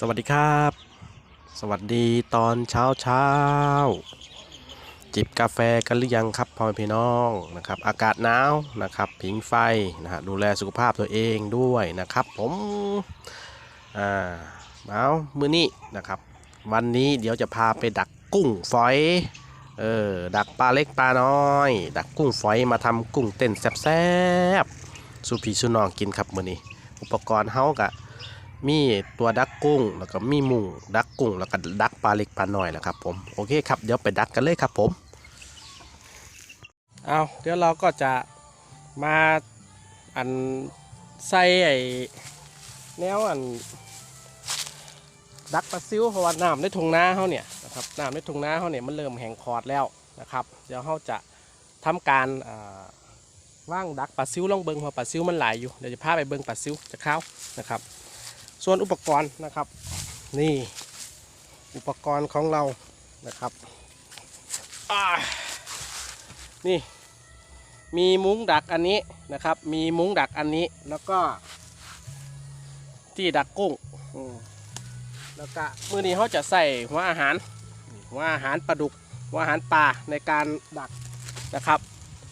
สวัสดีครับ สวัสดีตอนเช้าเช้าจิบกาแฟกันหรือยังครับพ่อแม่พี่น้องนะครับอากาศหนาวนะครับผิงไฟนะฮะดูแลสุขภาพตัวเองด้วยนะครับผมอ่าเอามือนี้นะครับ วันนี้เดี๋ยวจะพาไปดักกุ้งฝอยเออดักปลาเล็กปลาน้อย ดักกุ้งฝอยมาทำกุ้งเต้นแซ่บๆสู่พี่สู่น้องกินครับมือนี้ อุปกรณ์เฮากะ มีตัวดักกุ้งแล้วก็มีหมูดักกุ้งแล้วก็ดักปลาเล็กปลาหน้อยนะครับผมโอเคครับเดี๋ยวไปดักกันเลยครับผมเอาเดี๋ยวเราก็จะมาอันใส่ไอ้แนวอันดักปลาซิวเพราะว่าน้ำในทุงนาเขาเนี่ยนะครับน้ำในทุงนาเขาเนี่ยมันเริ่มแห้งขอดแล้วนะครับ เดี๋ยวเขาจะทำการว่างดักปลาซิวลองเบิงเพราะปลาซิวมันหลายอยู่เดี๋ยวจะพาไปเบิงปลาซิวจะเข้านะครับ ส่วนอุปกรณ์นะครับ นี่อุปกรณ์ของเรานะครับนี่มีมุ้งดักอันนี้นะครับ มีมุ้งดักอันนี้แล้วก็ ที่ดักกุ้งแล้วก็มือนี้เขาจะใส่หัวอาหารหัวอาหารปลาดุกหัวอาหารปลาในการดักนะครับ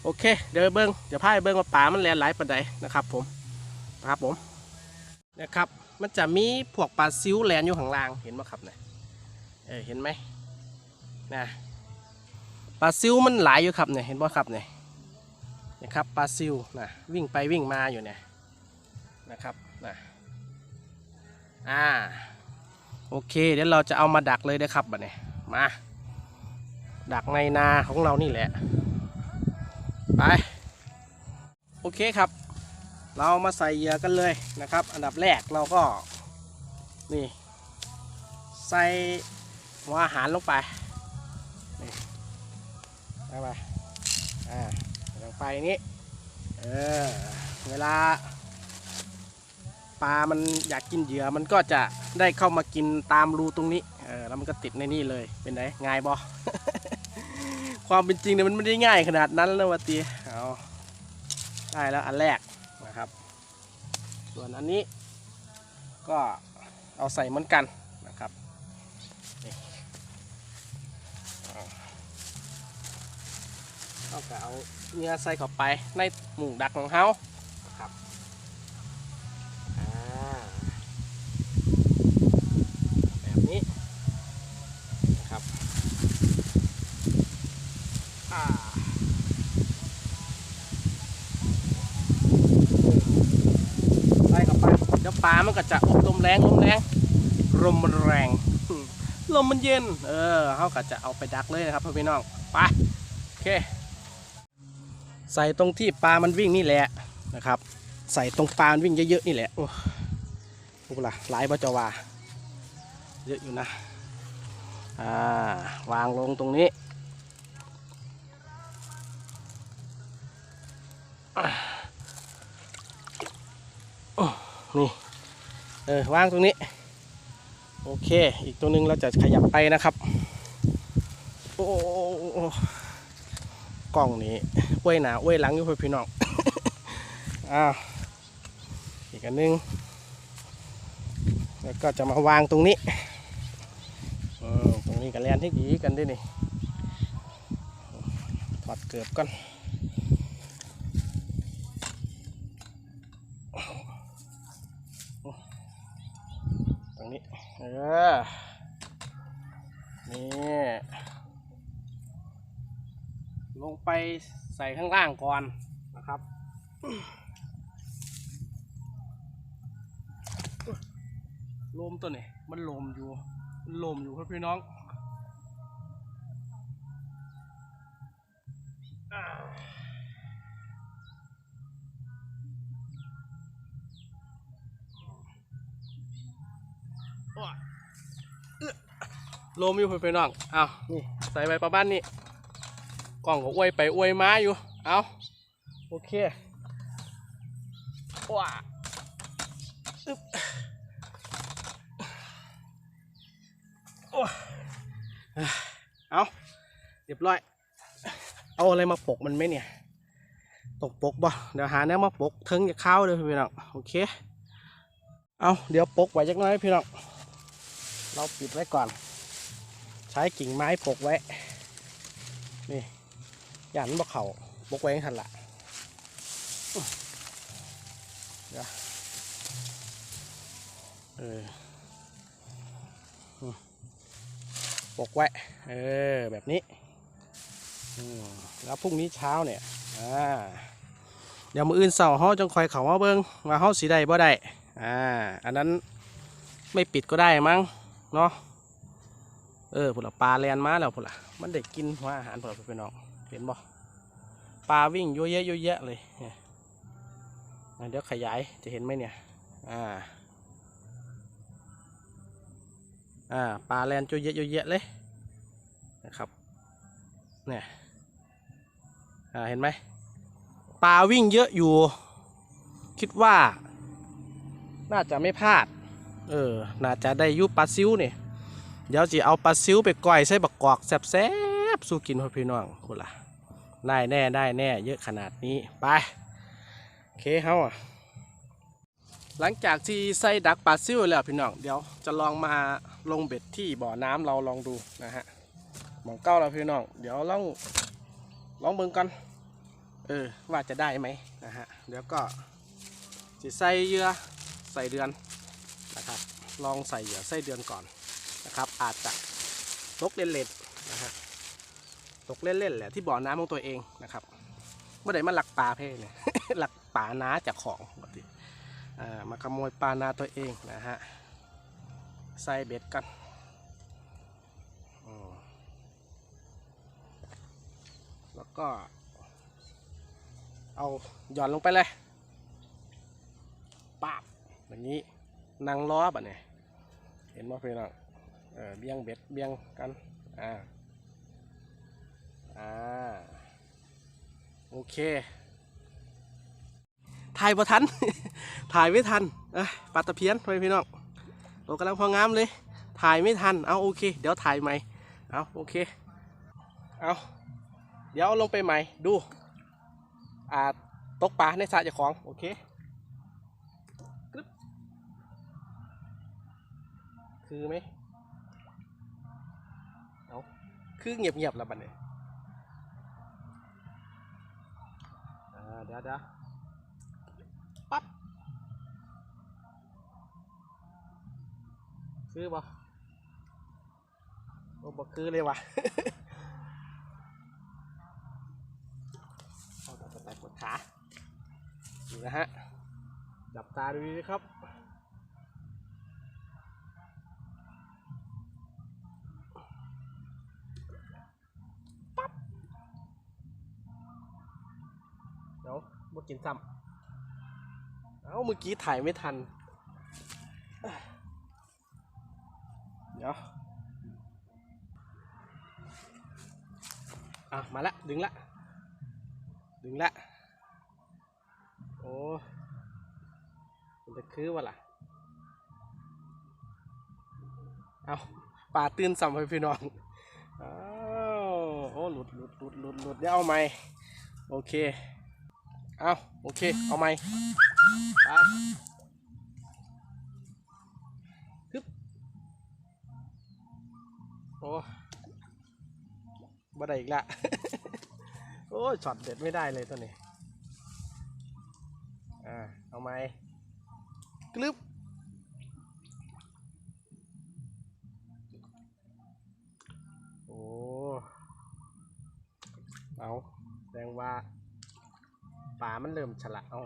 โอเค เดี๋ยวเบิ้งเดี๋ยวพาไปเบิ้งว่าปลามันแลนหลายปานใดนะครับผมนะครับผมนะครับ มันจะมีพวกปลาซิวแลนอยู่ข้างล่างเห็นไหมครับเนี่ยเออเห็นไหมนะปลาซิวมันหลายอยู่ครับเนี่ยเห็นป่ะครับเนี่ยนะครับปลาซิวนะวิ่งไปวิ่งมาอยู่เนี่ยนะครับนะอ่าโอเคเดี๋ยวเราจะเอามาดักเลยนะครับบัดเนี่ยมาดักในนาของเรานี่แหละไปโอเคครับ เรามาใส่เหยื่อกันเลยนะครับ อันดับแรกเราก็นี่ใส่หัวอาหารลงไปนี่ไปไปอ่าลงไปอย่างนี้เออเวลาปลา มันอยากกินเหยื่อมันก็จะได้เข้ามากินตามรูตรงนี้เออแล้วมันก็ติดในนี่เลยเป็นไงง่ายบอความเป็นจริงเนี่ยมันไม่ได้ง่ายขนาดนั้นนะวะตีเอาได้แล้วอันแรก ส่วนอันนี้ก็เอาใส่เหมือนกันนะครับเอาเอาก็เอาเนื้อใส่เข้าไปในหมูดักของเขาครับแบบนี้นะครับอ่า ใส่เข้าไปเดี๋ยว ปลามันก็จะอบลมแรงลมแรงลมมันแรงลมมันเย็น เออเขาก็จะเอาไปดักเลยนะครับพ่อพี่น้องไปโอเค ใส่ตรงที่ปลามันวิ่งนี่แหละนะครับ ใส่ตรงปลามันวิ่งเยอะๆนี่แหละโอ้โหล่ะหลายบจวาเยอะอยู่นะอ่าวางลงตรงนี้นี่ เออวางตรงนี้ โอเค อีกตัวหนึ่งเราจะขยับไปนะครับ โอ้กล้องนี้อ้วยหนาอ้วยหลังอยู่พี่พี่น้องอ้าวอีกอันหนึง แล้วก็จะมาวางตรงนี้ตรงนี้กันแลนที่ดีกันด้วยนี่ถอดเกือบก่อน ตรงนี้ เออนี่ลงไปใส่ข้างล่างก่อนนะครับลมตัวนี้มันลมอยู่มันลมอยู่ครับพี่น้องอ่าโอ้ยเอื้อ ลมอยู่ครับพี่น้องเอานี่ใส่ไปประมาณนี้กล้องก็อวยไปอวยมาอยู่เอาโอเคว้าอึ๊บโอ้เอาเรียบร้อย เอาอะไรมาปกมันไหมเนี่ยตกปกบ่เดี๋ยวหาแนวมาปกเทิงจะเข้าเลยพี่น้องโอเค เอาเดี๋ยวปกไว้จักน้อยพี่น้องเราปิดไว้ก่อน ใช้กิ่งไม้ปกไว้ นี่หยันบ่เขาปกไว้ทันละเดี๋ยวเออปกไว้ เออ แบบนี้ แล้วพรุ่งนี้เช้าเนี่ย อ่า เดี๋ยวมืออื่นเสาร์เขาจงคอยเขามาเบิ้งว่าเขาสีใดบ่ได้ อ่า อันนั้นไม่ปิดก็ได้มั้ง เนาะ เออผุละปลาแลนมาแล้วผุละมันได้กินหัวอาหารผุละพี่น้องเห็นบ่ปลาวิ่งเยอะแยะเยอะแยะเลยเนี่ยเดี๋ยวขยายจะเห็นไหมเนี่ย อ่า อ่าปลาแลนเยอะแยะเยอะแยะเลยนะครับ เนี่ย อ่าเห็นไหมปลาวิ่งเยอะอยู่ คิดว่า น่าจะไม่พลาด เออ น่าจะได้ยุปลาซิวเนี่ย เดี๋ยวสิเอาปลาซิวไปก้อยใส่บักกอกแซ่บๆสู้กินพ่อพี่น้องคุณล่ะได้แน่ได้แน่ เยอะขนาดนี้ไปเคเฮาอะหลังจากที่ใส่ดักปลาซิวแล้วพี่น้องเดี๋ยวจะลองมาลงเบ็ดที่บ่อน้ำเราลองดูนะฮะหมองเก้าแล้วพี่น้อง เดี๋ยวลองลองเบิ่งกันเออว่าจะได้ไหมนะฮะเดี๋ยวก็จะใส่เหยื่อใส่เดือนนะครับลองใส่เหยื่อใส่เดือนก่อน นะครับ อาจจะตกเล่นๆนะฮะตกเล่นๆแหละที่บ่อน้ำของตัวเองนะครับเมื่อไหร่มาหลักปลาเพ่เนี่ยหลักปลาน้าจากของปกติมาขโมยปลานาตัวเองนะฮะใส่เบ็ดกันแล้วก็ เอาหย่อนลงไปเลยปาบแบบนี้นางล้อแบบนี้เห็นไหมพี่น้อง เออเบี้ยงเบ็ดเบี้ยงกัน อ่า อ่า โอเค ถ่ายบ่ทัน ถ่ายไม่ทันเอ้ยปลาตะเพียนไปพี่น้องโตกำลังพองามเลย ถ่ายไม่ทัน เอาโอเค เดี๋ยวถ่ายใหม่ เอาโอเค เอาเดี๋ยวลงไปใหม่ ดู อ่า ตกปลาในสระเจ้าของ โอเคคือไหมเอา คือเงียบเงียบๆแล้วบัดนี้เดี๋ยวเดี๋ยวปั๊บคือบ่โอ้บ่คือเลยว่ะเข้าต่อไปกดขาดูนะฮะจับตาดูดีครับ เดี๋ยวมากินซ้ำเอ้าเมื่อกี้ถ่ายไม่ทัน เดี๋ยว อะ มาละ ดึงละ ดึงละ โอ้มันจะคือวะล่ะ เอาปลาตื่นสัมไปพี่น้องอ้าวโอ้หลุดหลุดหลุดหลุดหลุดเดี๋ยวเอาไหมโอเค เอาโอเค เอาไหมไปฮึบโอ้บ่ได้อีกละ โอ้ยช็อตเด็ดไม่ได้เลยตัวนี้ อ่า เอาไหมกลึบโอ้ เอาแสดงว่า ปลามันเริ่มฉลาดเอา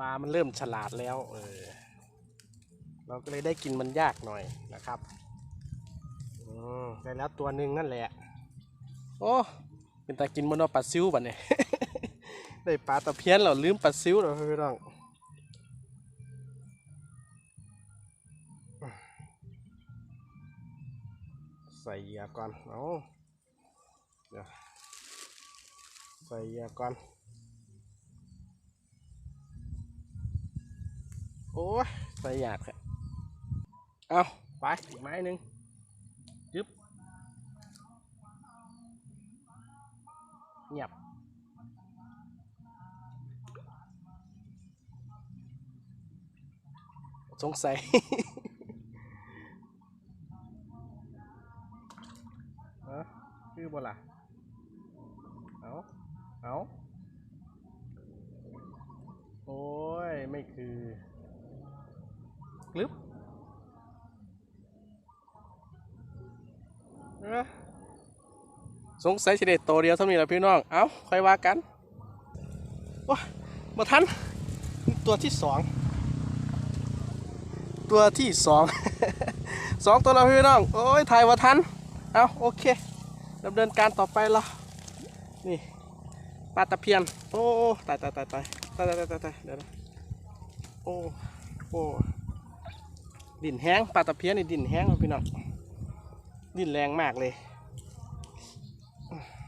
ปลามันเริ่มฉลาดแล้ว เออ เราก็เลยได้กินมันยากหน่อยนะครับอืมได้แล้วตัวหนึ่งนั่นแหละ โอ้เป็นตากินมันเอาปลาซิวบัดเนี่ยได้ปลาตะเพียนเราลืมปลาซิวเราพี่น้องใส่ยื่อก่อนเอาเดี๋ยวใส่ยื่อก่อน อ้ยใสยาบครับเอาไปอีกไม้หนึ่งจึ๊บหยับสงสัยเออชื่อบ่ล่ะเอาเอาโอ้ย ไม่คือ กลึบสงสัยสิเดตโตเดียวเท่านี้แหละพี่น้อง เอ้า ค่อยว่ากันว้ามาทัน ตัวที่สอง ตัวที่สอง สองตัวแล้วพี่น้อง โอ้ย ถ่ายมาทัน เอ้า โอเคดำเนินการต่อไปละนี่ปลาตะเพียน โอ้ตายตายตายตายตายตายตายเดี๋ยวนะโอ้ โอ้ ดินแห้งปลาตะเพียนในดินแห้งพี่น้องดินแรงมากเลย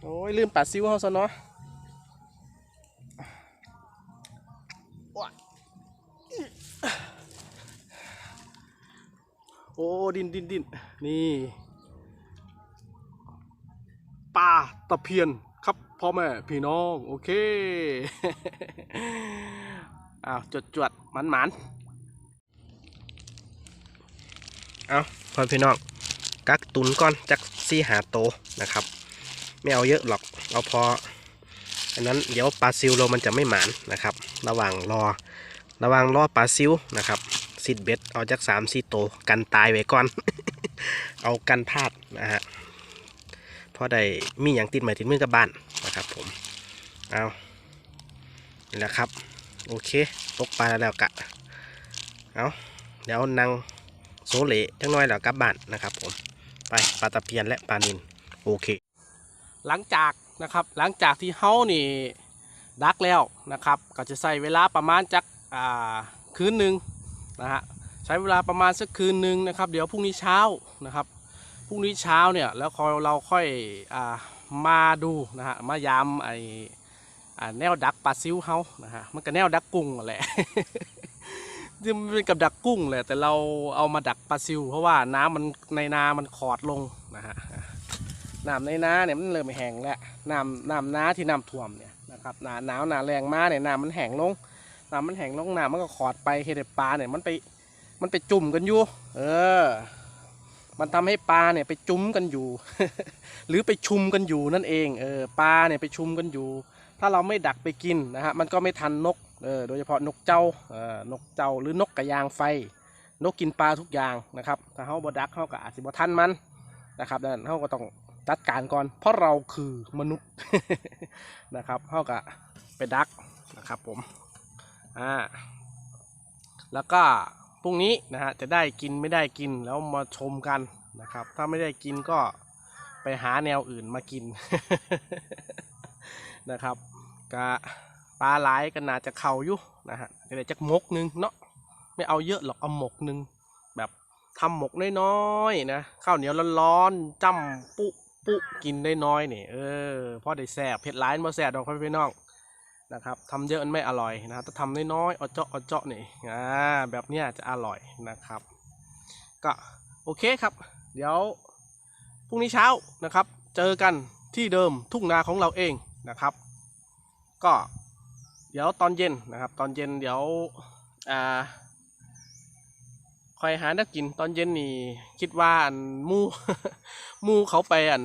โอ้ยลืมปลาซิวเขาซะเนาะว้าโอ้ดินดินดินนี่ปลาตะเพียนครับพ่อแม่พี่น้อง โอเคอ้าวจดจวดมันมันๆ เอาพ่อพี่น้องกักตุนก่อนจักซี่หาโตนะครับ ไม่เอาเยอะหรอกเอาพออันนั้นเดี๋ยวปลาซิวเรามันจะไม่หมานนะครับ ระหว่างรอ ระหว่างรอปลาซิวนะครับซิดเบ็ดเอาจากสามสี่โตกันตายไว้ก่อน เอากันพลาดนะฮะพอได้มีอย่างติดใหม่ติดมือกับบ้านนะครับ ผมเอานี่แหละครับ โอเคตกปลาแล้วกะเอาเดี๋ยวนั่ง โซเลจังน้อยแล้วกลับบ้านนะครับผมไปปลาตะเพียนและปลานินโอเค หลังจากนะครับหลังจากที่เฮานี่ดักแล้วนะครับ ก็จะใส่เวลาประมาณจักอ่าคืนหนึ่งนะฮะใช้เวลาประมาณสักคืนหนึ่งนะครับ เดี๋ยวพรุ่งนี้เช้านะครับพรุ่งนี้เช้าเนี่ยแล้วคอยเราค่อยอามาดูนะฮะมายามไออ่าแนวดักปลาซิวเฮานะฮะมันก็แนวดักกุ้งแหละ จริงๆมันเป็นกับดักกุ้งแหละแต่เราเอามาดักปลาซิว เพราะว่าน้ำมันในนามันขอดลงนะฮะน้ำในนาเนี่ยมันเริ่มแห้งแล้วน้ำน้ำนาที่น้ำท่วมเนี่ยนะครับหนาหนาวหนาแรงมากเนี่ยน้ำมันแห้งลงน้ำมันแห้งลงน้ำมันก็ขอดไปเห็ดปลาเนี่ยมันไปมันไปจุ่มกันอยู่ เออ มันทำให้ปลาเนี่ยไปจุ้มกันอยู่ หรือไปชุมกันอยู่นั่นเอง เออ ปลาเนี่ยไปชุมกันอยู่ ถ้าเราไม่ดักไปกินนะฮะ มันก็ไม่ทันนก โดยเฉพาะนกเจ้าเออนกเจ้าหรือนกกระยางไฟ นกกินปลาทุกอย่างนะครับ ถ้าเขาบดักเขาก็อาจจะบ่ทันมันนะครับดังนั้นเขาก็ต้องจัดการก่อน เพราะเราคือมนุษย์นะครับเขาก็ไปดักนะครับผมอ่าแล้วก็พรุ่งนี้นะฮะจะได้กินไม่ได้กินแล้วมาชมกันนะครับ ถ้าไม่ได้กินก็ไปหาแนวอื่นมากินนะครับกะ ปลาหลายก็น่าจะเข่าอยู่นะฮะก็ได้จักมกหนึงเนาะไม่เอาเยอะหรอกเอาหมกหนึงแบบทำหมกน้อยๆนะข้าวเหนียวร้อนๆจ้ำปุปุกินได้น้อยนี่เออพอได้แซ่บเผ็ดร้ายมาแซ่บดอกพี่น้องนะครับทำเยอะมันไม่อร่อยนะครับถ้าทำน้อยๆเอาเจาะเอาเจาะนี่อ่าแบบนี้จะอร่อยนะครับ ก็โอเคครับ เดี๋ยวพรุ่งนี้เช้านะครับ เจอกันที่เดิมทุ่งนาของเราเองนะครับ ก็ เดี๋ยวตอนเย็นนะครับ ตอนเย็นเดี๋ยวอ่าคอยหานักกินตอนเย็นนี่คิดว่าอันมูมูเขาไปอัน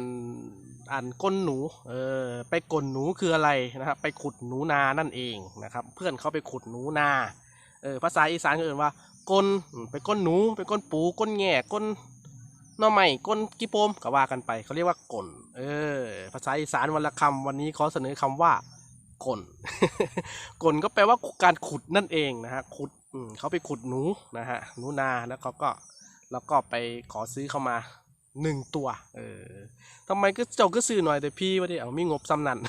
อ่านก้นหนูเออไปกลนหนูคืออะไรนะครับ ไปขุดหนูนานั่นเองนะครับ เพื่อนเขาไปขุดหนูนาเออภาษาอีสานเขาเอ่นว่าก้นไปก้นหนูไปก้นปูก้นแง่ก้นน่อไม้ก้นกิโปมก็ว่ากันไปเขาเรียกว่ากลนเออภาษาอีสานวันละคำวันนี้ขอเสนอคำว่า กลกลก็แปลว่าการขุดนั่นเองนะฮะขุดเขาไปขุดหนูนะฮะหนูนาแล้วเขาก็แล้วก็ไปขอซื้อเข้ามาหนึ่งตัวเออทำไมก็เจ้าก็ซื้อหน่อยแต่พี่ว่าดิเอามีงบซ้ำนั่น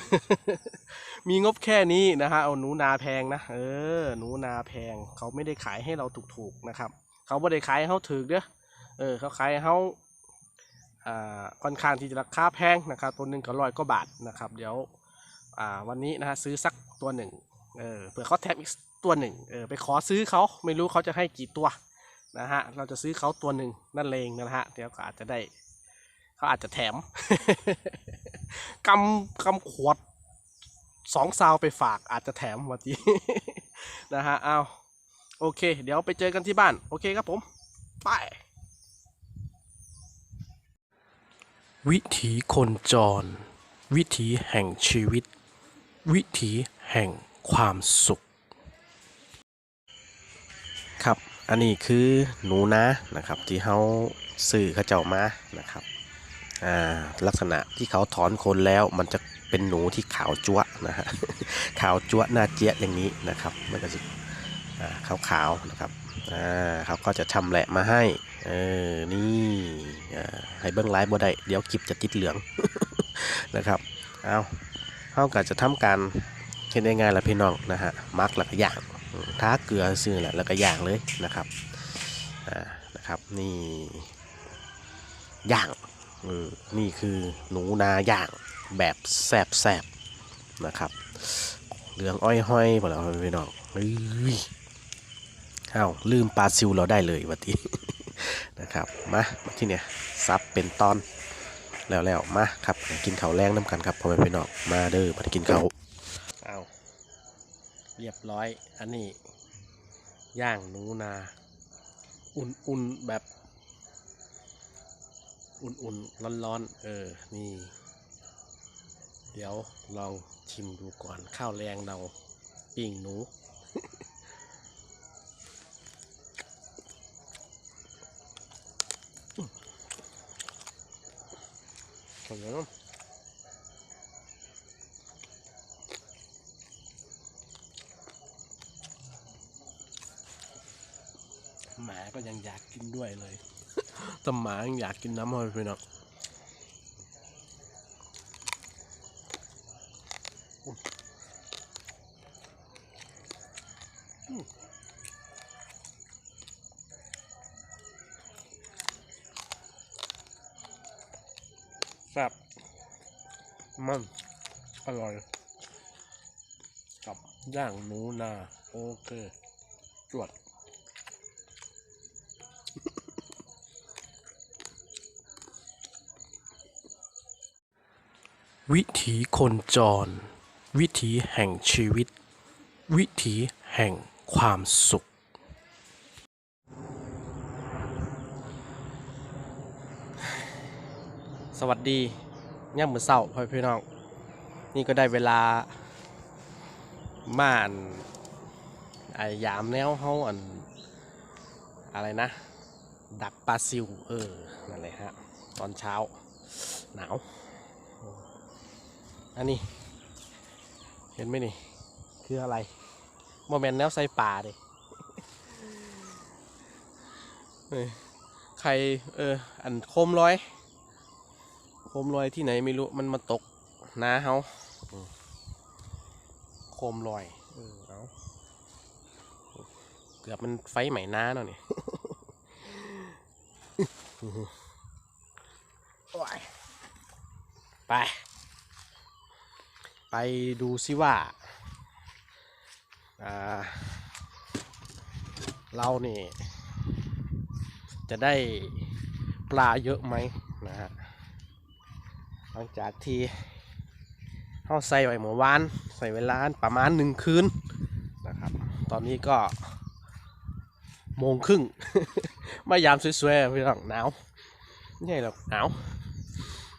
มีงบแค่นี้นะฮะเอาหนูนาแพงนะเออหนูนาแพงเขาไม่ได้ขายให้เราถูกๆนะครับเขาไม่ได้ขายเขาถือเด้อเออเขาขายเขาอ่าค่อนข้างที่จะราคาแพงนะครับตัวหนึ่งก็ร้อยกว่าบาทนะครับ เดี๋ยว อ่าวันนี้นะฮะซื้อสักตัวหนึ่งเออเผื่อเขาแถมอีกตัวหนึ่งเออไปขอซื้อเขาไม่รู้เขาจะให้กี่ตัวนะฮะเราจะซื้อเขาตัวหนึ่งนั่นเองนะฮะเดี๋ยวก็อาจจะได้เขาอาจจะแถมกำกำขวดสองซาวไปฝากอาจจะแถมวันนี้นะฮะเอาโอเค เดี๋ยวไปเจอกันที่บ้าน โอเคครับผม ไปวิถีคนจร วิถีแห่งชีวิต วิถีแห่งความสุข ครับ อันนี้คือหนูนะนะครับ ที่เขาสื่อเขาเจ้ามานะครับอ่าลักษณะที่เขาถอนขนแล้วมันจะเป็นหนูที่ขาวจั๊วะนะฮะขาวจั๊วะหน้าเจี๊ยอย่างนี้นะครับมันก็จะอ่าขาวๆนะครับอ่าเขาก็จะชำแหละมาให้เออนี่ให้เบิ้งไลฟ์บ่ได้เดี๋ยวคลิปจะติดเหลืองนะครับเอา เขาก็จะทำการเห็นได้ง่ายละพี่น้องนะฮะมักแล้วก็ย่างท้าเกลือซื้อแหละแล้วก็ย่างเลยนะครับอ่านะครับนี่ย่างนี่คือหนูนาย่างแบบแซบๆนะครับเหลืองอ้อยห้อยหมดแล้วพี่น้องเฮ้ยอ้าวลืมปลาซิวเราได้เลยวันที่นะครับมามาที่เนี่ยซับเป็นตอน แล้วแล้วมาครับกินข้าวแรงน้ำกันครับพอแม่พี่น้องมาเด้อมากินข้าวเอาเรียบร้อย อันนี้ ย่างหนูนา อุ่นๆแบบ อุ่นๆร้อนๆเออนี่ เดี๋ยวลองชิมดูก่อนข้าวแรงเราปิ้งหนู ขนมหมาก็ยังอยากกินด้วยเลยแต่หมายังอยากกินน้ำมันไปเนาะอืมแซ่บมันอร่อย กับ ย่างหนูนา โอเคจวดวิถีคนจร วิถีแห่งชีวิต วิถีแห่งความสุข สวัสดีย่ามมือเศร้าพ่อพี่น้อง นี่ก็ได้เวลา ม่านไอยามแนวเฮาอันอะไรนะ ดักปลาซิว เออ นั่นเลยฮะ ตอนเช้า หนาว อันนี้ เห็นไหมนี่ คืออะไรโมเมนแนวใส่ป่าดิเอ้ยใคร เออ อันโคมลอย โคมลอยที่ไหนไม่รู้ มันมาตกนาเฮา คมลอยเออเอาเกือบมันไฟไหม้น้าเนาะนี่โอ้ยไป ไปดูซิว่าอ่าเรานี่จะได้ปลาเยอะไหมนะฮะ หลังจากที่ เขาใส่ไว้เมื่อวานใส่เวลาประมาณหนึ่งคืนนะครับ ตอนนี้ก็โมงครึ่งมายามสวยๆพี่น้องหนาวไม่ใช่หรอกหนาว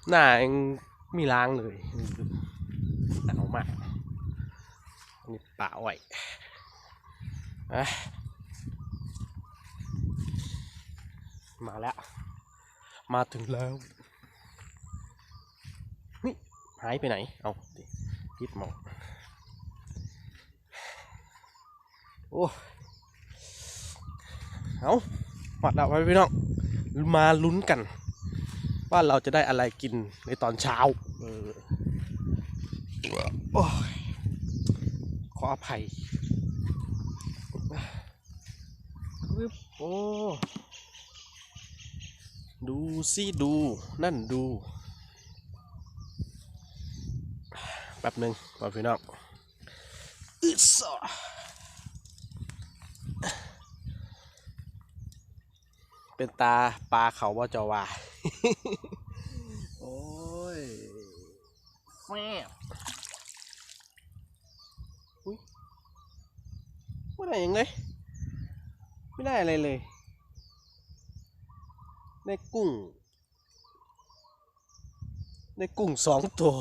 หน้ายังมีล้างเลยหนาวมากนี่ป่าอ้อยมาแล้ว มาถึงแล้ว หายไปไหน เอาดิยิบมองโอ้เอาปัดเอาไว้พี่น้องมาลุ้นกัน ว่าเราจะได้อะไรกินในตอนเช้าเออโอ้ยขออภัยปึ๊บโอ้ดูสิดู นั่นดู แป๊บหนึ่งมาพี่น้องอึดสอเป็นตาปลาเขาว่าจะว่า โอ้ยแฟบอุ้ยไม่ได้ยังไงไม่ได้อะไรเลยได้กุ้ง ใน กุ้งสองตัว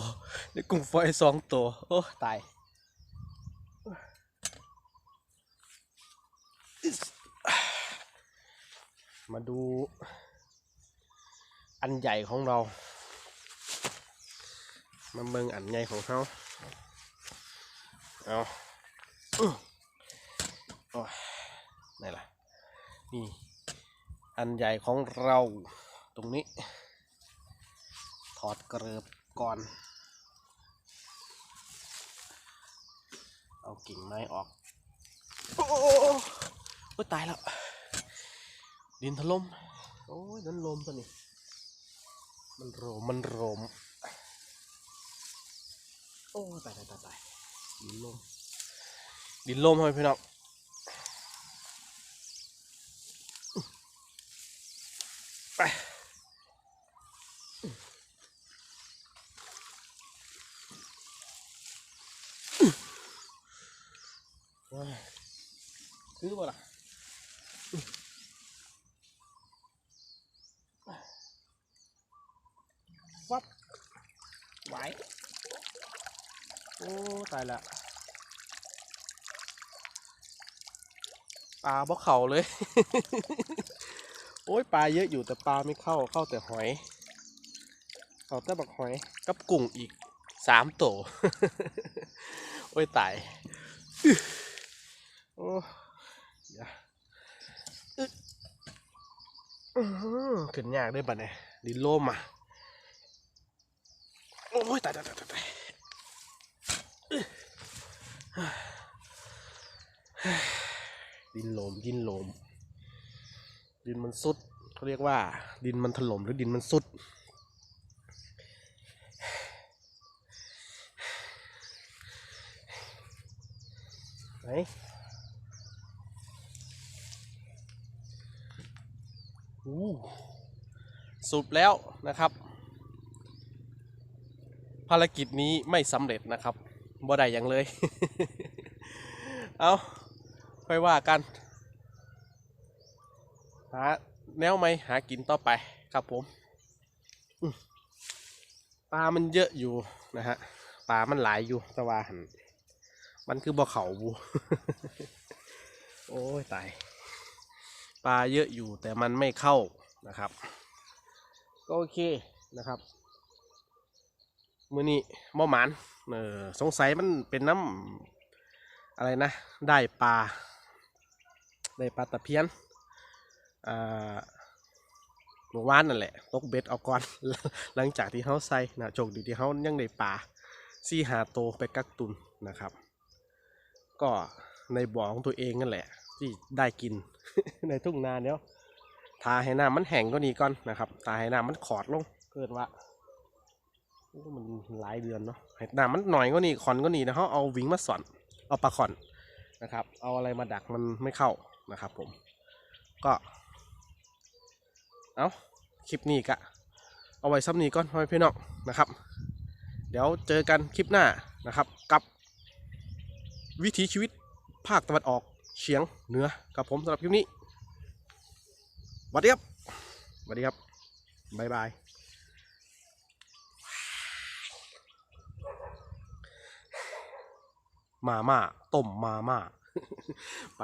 ในกุ้งฝอยสองตัว โอ้ ตายมาดู อันใหญ่ของเรา มาเบิ่งอันใหญ่ของเขาเอาอื้อโอ้ไหนล่ะ นี่ อันใหญ่ของเราตรงนี้ ถอดเกลือบก่อน เอากิ่งไม้ออก โอ้โอ้ตายแล้ว ดินถล่ม โอ้ยนั่นลมตัวนี้ มันโรม มันโรม โอ้ตายตายตายตายดินลม ดินลมให้พี่น้องไป คือบ่ล่ะวับไหวโอ้ ตายละปลาบ่เข่าเลย โอ้ยปลาเยอะอยู่แต่ปลาไม่เข้าเข้าแต่หอยเข้าแต่บักหอยกับกุ้งอีกสามตัว โอ้ยตาย โอ้เดี๋ยวอึ๊ดอื้อหือ ขึ้นยากได้บัดเนี่ยดินโล่มอะโอ้ยตายตายตายตายดินโลมดินโลม ดินมันสุดเขาเรียกว่า ดินมันถล่มหรือดินมันสุดไหน สุดแล้วนะครับ ภารกิจนี้ไม่สำเร็จนะครับบ่ได้หยังเลย เอาค่อยว่ากัน หาแนวไหมหากินต่อไปครับผมปลามันเยอะอยู่นะฮะปลามันหลายอยู่แต่ว่าหันมันคือบ่อเขาบูโอ้ยตาย ปลาเยอะอยู่แต่มันไม่เข้านะครับ ก็โอเคนะครับมือนี้บ่หมานเออสงสัยมันเป็นน้ำอะไรนะ ได้ปลา ได้ปลาตะเพียนอ่าเมื่อวานนั่นแหละ ตกเบ็ดเอาก่อน หลังจากที่เขาใส่นะโชคดีที่เขายังได้ปลาซี่หาโตไปกักตุนนะครับ ก็ในบ่อของตัวเองนั่นแหละ ที่ได้กิน ในทุ่งนาเนี้ยทาให้น้ำมันแห้งก็นี้ก่อนนะครับทาให้น้ำมันขอดลงเกิดว่ามันหลายเดือนเนาะให้น้ำมันหน่อยก็นี่ขอนก็นี่นะเขาเอาวิงมาสอน เอาปลาขอนนะครับ เอาอะไรมาดักมันไม่เข้านะครับ ผม ก็เอาคลิปนี้กะเอาไว้ซ้ำนี้ก่อนพ่อพี่น้องนะครับ เดี๋ยวเจอกันคลิปหน้านะครับ กับวิถีชีวิตภาคตะวันออก เฉียงเหนือกับผมสำหรับคลิปนี้สวัสดีครับสวัสดีครับบ๊ายบายมาม่าต้มมาม่าไป